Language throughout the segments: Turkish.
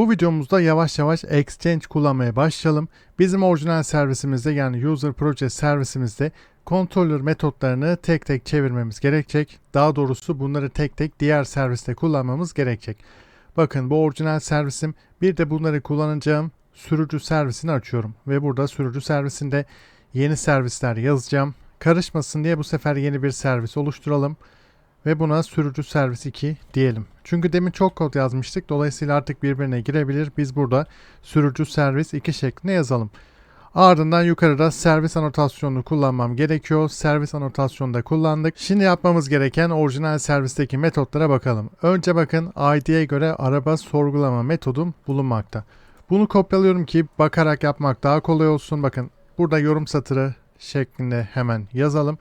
Bu videomuzda yavaş yavaş Exchange kullanmaya başlayalım. Bizim orijinal servisimizde yani User Project servisimizde controller metotlarını tek tek çevirmemiz gerekecek. Daha doğrusu bunları tek tek diğer serviste kullanmamız gerekecek. Bakın bu orijinal servisim bir de bunları kullanacağım sürücü servisini açıyorum. Ve burada sürücü servisinde yeni servisler yazacağım. Karışmasın diye bu sefer yeni bir servis oluşturalım. Ve buna sürücü servis 2 diyelim. Çünkü demin çok kod yazmıştık. Dolayısıyla artık birbirine girebilir. Biz burada sürücü servis 2 şeklinde yazalım. Ardından yukarıda servis anotasyonunu kullanmam gerekiyor. Servis anotasyonunu da kullandık. Şimdi yapmamız gereken orijinal servisteki metotlara bakalım. Önce bakın ID'ye göre araba sorgulama metodum bulunmakta. Bunu kopyalıyorum ki bakarak yapmak daha kolay olsun. Bakın burada yorum satırı şeklinde hemen yazalım.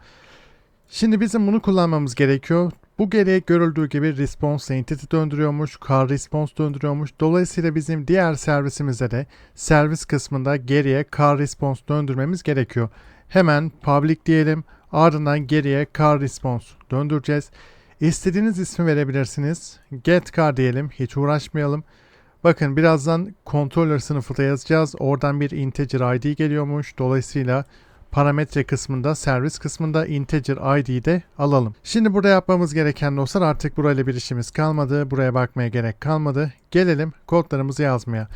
Şimdi bizim bunu kullanmamız gerekiyor. Bu geriye görüldüğü gibi response entity döndürüyormuş, car response döndürüyormuş. Dolayısıyla bizim diğer servisimizde de servis kısmında geriye car response döndürmemiz gerekiyor. Hemen public diyelim. Ardından geriye car response döndüreceğiz. İstediğiniz ismi verebilirsiniz. Get car diyelim. Hiç uğraşmayalım. Bakın birazdan controller sınıfı da yazacağız. Oradan bir integer id geliyormuş. Dolayısıyla parametre kısmında, servis kısmında integer id'yi de alalım. Şimdi burada yapmamız gereken dostlar artık burayla bir işimiz kalmadı. Buraya bakmaya gerek kalmadı. Gelelim kodlarımızı yazmaya.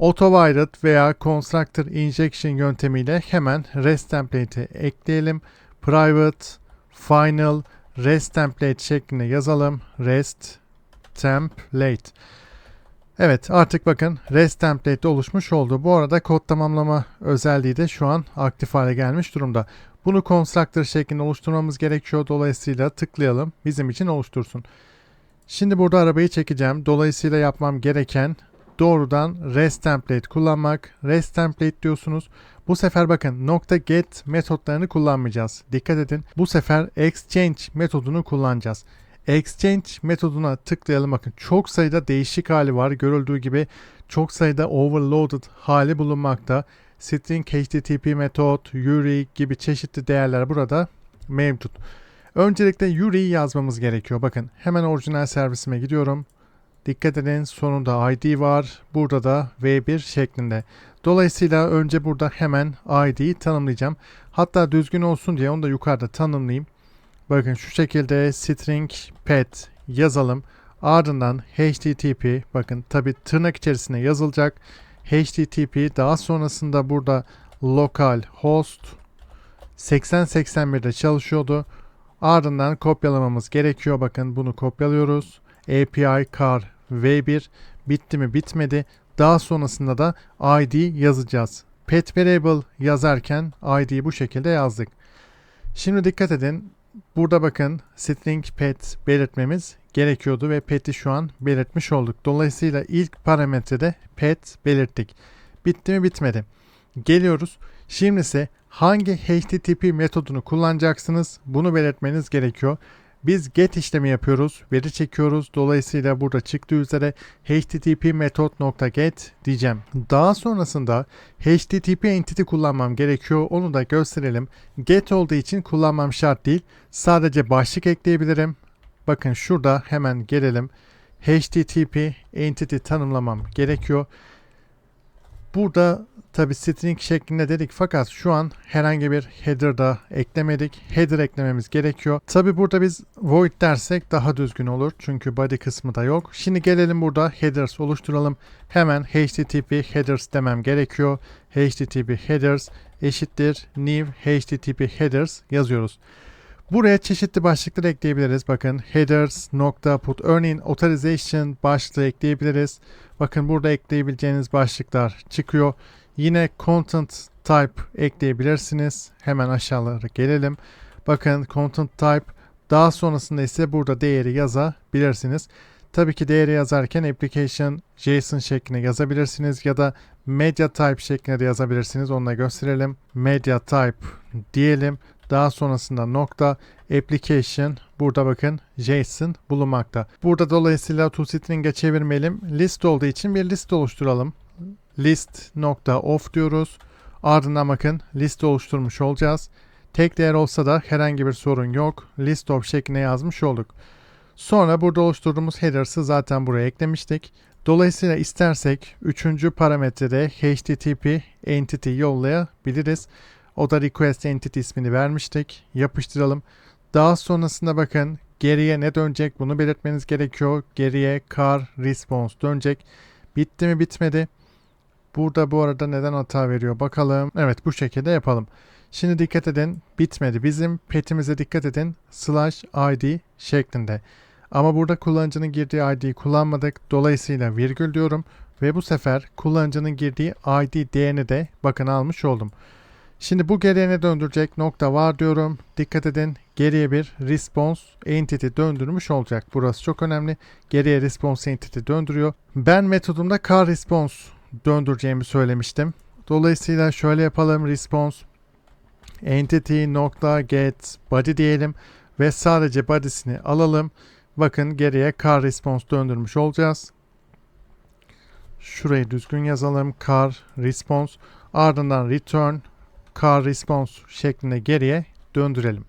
Autowired veya Constructor Injection yöntemiyle hemen REST template'i ekleyelim. Private, Final, REST template şeklinde yazalım. REST template. Evet artık bakın REST template oluşmuş oldu. Bu arada kod tamamlama özelliği de şu an aktif hale gelmiş durumda. Bunu constructor şeklinde oluşturmamız gerekiyor. Dolayısıyla tıklayalım. Bizim için oluştursun. Şimdi burada arabayı çekeceğim. Dolayısıyla yapmam gereken doğrudan REST template kullanmak. REST template diyorsunuz. Bu sefer bakın nokta .get metotlarını kullanmayacağız. Dikkat edin. Bu sefer exchange metodunu kullanacağız. Exchange metoduna tıklayalım. Bakın çok sayıda değişik hali var. Görüldüğü gibi çok sayıda overloaded hali bulunmakta. String HTTP metot, URI gibi çeşitli değerler burada mevcut. Öncelikle URI'yi yazmamız gerekiyor. Bakın hemen orijinal servisime gidiyorum. Dikkat edin sonunda ID var. Burada da V1 şeklinde. Dolayısıyla önce burada hemen ID'yi tanımlayacağım. Hatta düzgün olsun diye onu da yukarıda tanımlayayım. Bakın şu şekilde string pet yazalım. Ardından http bakın tabi tırnak içerisine yazılacak. http daha sonrasında burada local host 8081'de çalışıyordu. Ardından kopyalamamız gerekiyor. Bakın bunu kopyalıyoruz. API car v1 bitti mi bitmedi. Daha sonrasında da id yazacağız. Pet variable yazarken id'yi bu şekilde yazdık. Şimdi dikkat edin. Burada bakın string pet belirtmemiz gerekiyordu ve pet'i şu an belirtmiş olduk. Dolayısıyla ilk parametrede pet belirttik. Bitti mi bitmedi. Geliyoruz. Şimdi ise hangi HTTP metodunu kullanacaksınız bunu belirtmeniz gerekiyor. Biz get işlemi yapıyoruz, veri çekiyoruz. Dolayısıyla burada çıktığı üzere http method.get diyeceğim. Daha sonrasında http entity kullanmam gerekiyor. Onu da gösterelim. Get olduğu için kullanmam şart değil. Sadece başlık ekleyebilirim. Bakın şurada hemen gelelim. http entity tanımlamam gerekiyor. Burada tabi string şeklinde dedik fakat şu an herhangi bir header da eklemedik. Header eklememiz gerekiyor. Tabi burada biz void dersek daha düzgün olur. Çünkü body kısmı da yok. Şimdi gelelim burada headers oluşturalım. Hemen http headers demem gerekiyor. http headers eşittir new http headers yazıyoruz. Buraya çeşitli başlıklar ekleyebiliriz. Bakın headers nokta put örneğin authorization başlığı ekleyebiliriz. Bakın burada ekleyebileceğiniz başlıklar çıkıyor. Yine content type ekleyebilirsiniz. Hemen aşağılara gelelim. Bakın content type daha sonrasında ise burada değeri yazabilirsiniz. Tabii ki değeri yazarken application JSON şeklinde yazabilirsiniz ya da media type şeklinde de yazabilirsiniz. Onu da gösterelim. Media type diyelim. Daha sonrasında nokta application burada bakın JSON bulunmakta. Burada dolayısıyla toString'e çevirmeyelim. List olduğu için bir list oluşturalım. List nokta of diyoruz. Ardından bakın list oluşturmuş olacağız. Tek değer olsa da herhangi bir sorun yok. List of şeklinde yazmış olduk. Sonra burada oluşturduğumuz headers'ı zaten buraya eklemiştik. Dolayısıyla istersek üçüncü parametrede HTTP entity yollayabiliriz. O da request entity ismini vermiştik. Yapıştıralım. Daha sonrasında bakın geriye ne dönecek bunu belirtmeniz gerekiyor. Geriye car response dönecek. Bitti mi bitmedi. Burada bu arada neden hata veriyor bakalım. Evet bu şekilde yapalım. Şimdi dikkat edin bitmedi. Bizim petimize dikkat edin slash id şeklinde. Ama burada kullanıcının girdiği ID'yi kullanmadık. Dolayısıyla virgül diyorum ve bu sefer kullanıcının girdiği ID değerini de bakın almış oldum. Şimdi bu geriye döndürecek nokta var diyorum. Dikkat edin geriye bir response entity döndürmüş olacak. Burası çok önemli. Geriye response entity döndürüyor. Ben metodumda car response döndüreceğimi söylemiştim. Dolayısıyla şöyle yapalım response entity nokta body diyelim ve sadece body'sini alalım. Bakın geriye car response döndürmüş olacağız. Şurayı düzgün yazalım. Car response ardından return car response şeklinde geriye döndürelim.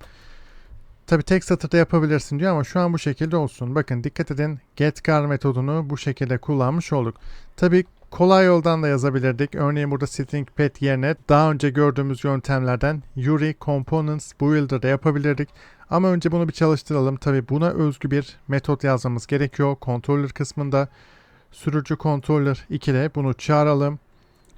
Tabi tek satırda yapabilirsin diyor ama şu an bu şekilde olsun. Bakın dikkat edin get car metodunu bu şekilde kullanmış olduk. Tabi kolay yoldan da yazabilirdik. Örneğin burada string pet yerine daha önce gördüğümüz yöntemlerden Yuri Components Builder'da yapabilirdik. Ama önce bunu bir çalıştıralım. Tabi buna özgü bir metot yazmamız gerekiyor. Controller kısmında sürücü controller 2'de bunu çağıralım.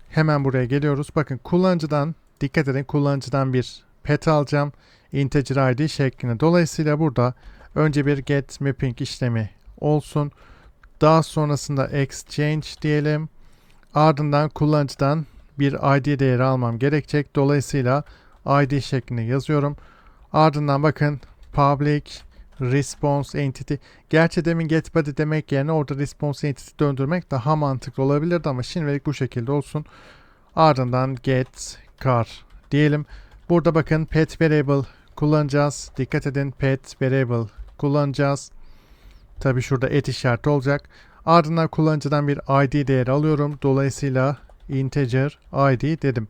Hemen buraya geliyoruz. Bakın kullanıcıdan dikkat edin kullanıcıdan bir pet alacağım. Integer ID şeklinde. Dolayısıyla burada önce bir get mapping işlemi olsun. Daha sonrasında exchange diyelim. Ardından kullanıcıdan bir ID değeri almam gerekecek. Dolayısıyla ID şeklinde yazıyorum. Ardından bakın public response entity. Gerçi demin get body demek yerine orada response entity döndürmek daha mantıklı olabilirdi ama şimdilik bu şekilde olsun. Ardından get car diyelim. Burada bakın pet variable kullanacağız. Dikkat edin pet variable kullanacağız. Tabi şurada et işareti olacak. Ardından kullanıcıdan bir ID değeri alıyorum. Dolayısıyla integer ID dedim.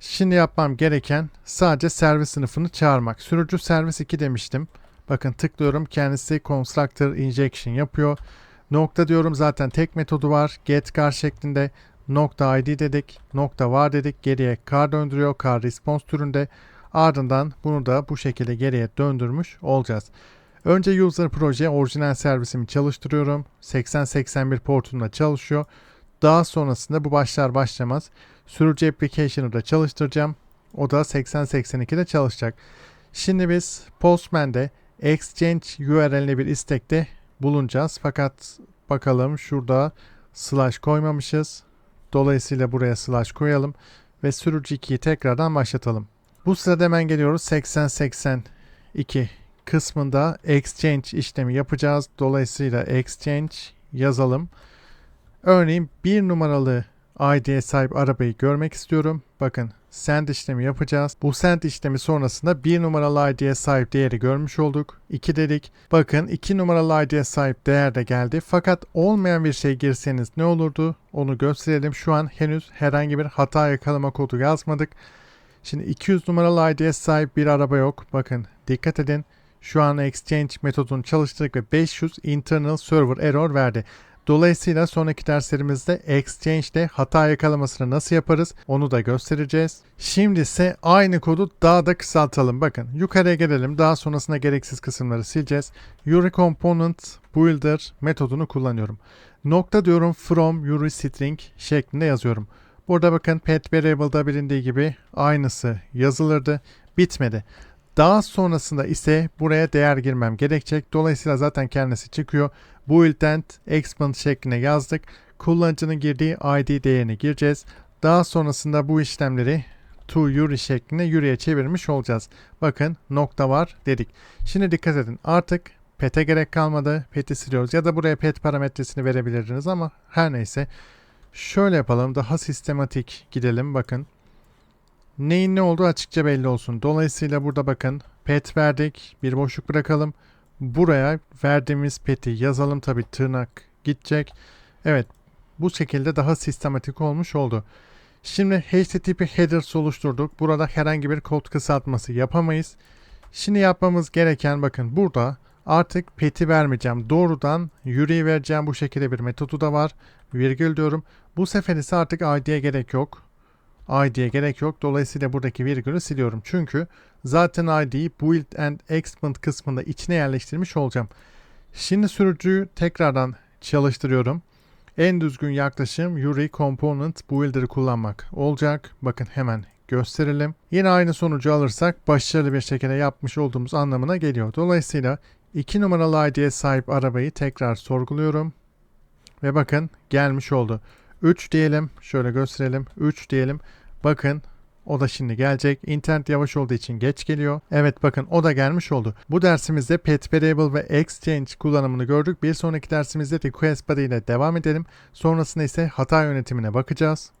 Şimdi yapmam gereken sadece servis sınıfını çağırmak. Sürücü servis 2 demiştim. Bakın tıklıyorum kendisi constructor injection yapıyor. Nokta diyorum zaten tek metodu var. Get car şeklinde nokta id dedik. Nokta var dedik. Geriye car döndürüyor. Car response türünde. Ardından bunu da bu şekilde geriye döndürmüş olacağız. Önce user proje orijinal servisimi çalıştırıyorum. 8081 portunda çalışıyor. Daha sonrasında bu başlar başlamaz sürücü application'ı da çalıştıracağım. O da 8082'de çalışacak. Şimdi biz Postman'de exchange URL'li bir istekte bulunacağız. Fakat bakalım şurada slash koymamışız. Dolayısıyla buraya slash koyalım ve sürücü 2'yi tekrardan başlatalım. Bu sırada hemen geliyoruz 8082 kısmında exchange işlemi yapacağız. Dolayısıyla exchange yazalım. Örneğin bir numaralı ID'ye sahip arabayı görmek istiyorum. Bakın send işlemi yapacağız. Bu send işlemi sonrasında bir numaralı ID'ye sahip değeri görmüş olduk. 2 dedik. Bakın 2 numaralı ID'ye sahip değer de geldi. Fakat olmayan bir şey girseniz ne olurdu? Onu gösterelim. Şu an henüz herhangi bir hata yakalama kodu yazmadık. Şimdi 200 numaralı ID'ye sahip bir araba yok. Bakın dikkat edin. Şu an exchange metodunu çalıştırdık ve 500 internal server error verdi. Dolayısıyla sonraki derslerimizde Exchange'de hata yakalamasını nasıl yaparız onu da göstereceğiz. Şimdi ise aynı kodu daha da kısaltalım. Bakın yukarıya gelelim. Daha sonrasında gereksiz kısımları sileceğiz. Yuri Component Builder metodunu kullanıyorum. Nokta diyorum from Yuri String şeklinde yazıyorum. Burada bakın pet variable'da bilindiği gibi aynısı yazılırdı. Bitmedi. Daha sonrasında ise buraya değer girmem gerekecek. Dolayısıyla zaten kendisi çıkıyor. Build expand şeklinde yazdık. Kullanıcının girdiği ID değerini gireceğiz. Daha sonrasında bu işlemleri to Yuri şeklinde Yuri'ye çevirmiş olacağız. Bakın nokta var dedik. Şimdi dikkat edin artık pet'e gerek kalmadı. Pet'i siliyoruz ya da buraya pet parametresini verebilirdiniz ama her neyse. Şöyle yapalım daha sistematik gidelim bakın. Neyin ne olduğu açıkça belli olsun. Dolayısıyla burada bakın pet verdik. Bir boşluk bırakalım. Buraya verdiğimiz pet'i yazalım. Tabi tırnak gidecek. Evet bu şekilde daha sistematik olmuş oldu. Şimdi HTTP headers oluşturduk. Burada herhangi bir kod kısaltması yapamayız. Şimdi yapmamız gereken bakın burada artık pet'i vermeyeceğim. Doğrudan yüreği vereceğim bu şekilde bir metodu da var. virgül diyorum. Bu sefer ise artık ID'ye gerek yok. ID'ye gerek yok. Dolayısıyla buradaki virgülü siliyorum. Çünkü zaten ID'yi build and expand kısmında içine yerleştirmiş olacağım. Şimdi sürücüyü tekrardan çalıştırıyorum. En düzgün yaklaşım URI Component Builder'ı kullanmak olacak. Bakın hemen gösterelim. Yine aynı sonucu alırsak başarılı bir şekilde yapmış olduğumuz anlamına geliyor. Dolayısıyla 2 numaralı ID'ye sahip arabayı tekrar sorguluyorum. Ve bakın gelmiş oldu. 3 diyelim. Şöyle gösterelim. 3 diyelim. Bakın o da şimdi gelecek. İnternet yavaş olduğu için geç geliyor. Evet bakın o da gelmiş oldu. Bu dersimizde Pet Variable ve Exchange kullanımını gördük. Bir sonraki dersimizde Request Body ile devam edelim. Sonrasında ise hata yönetimine bakacağız.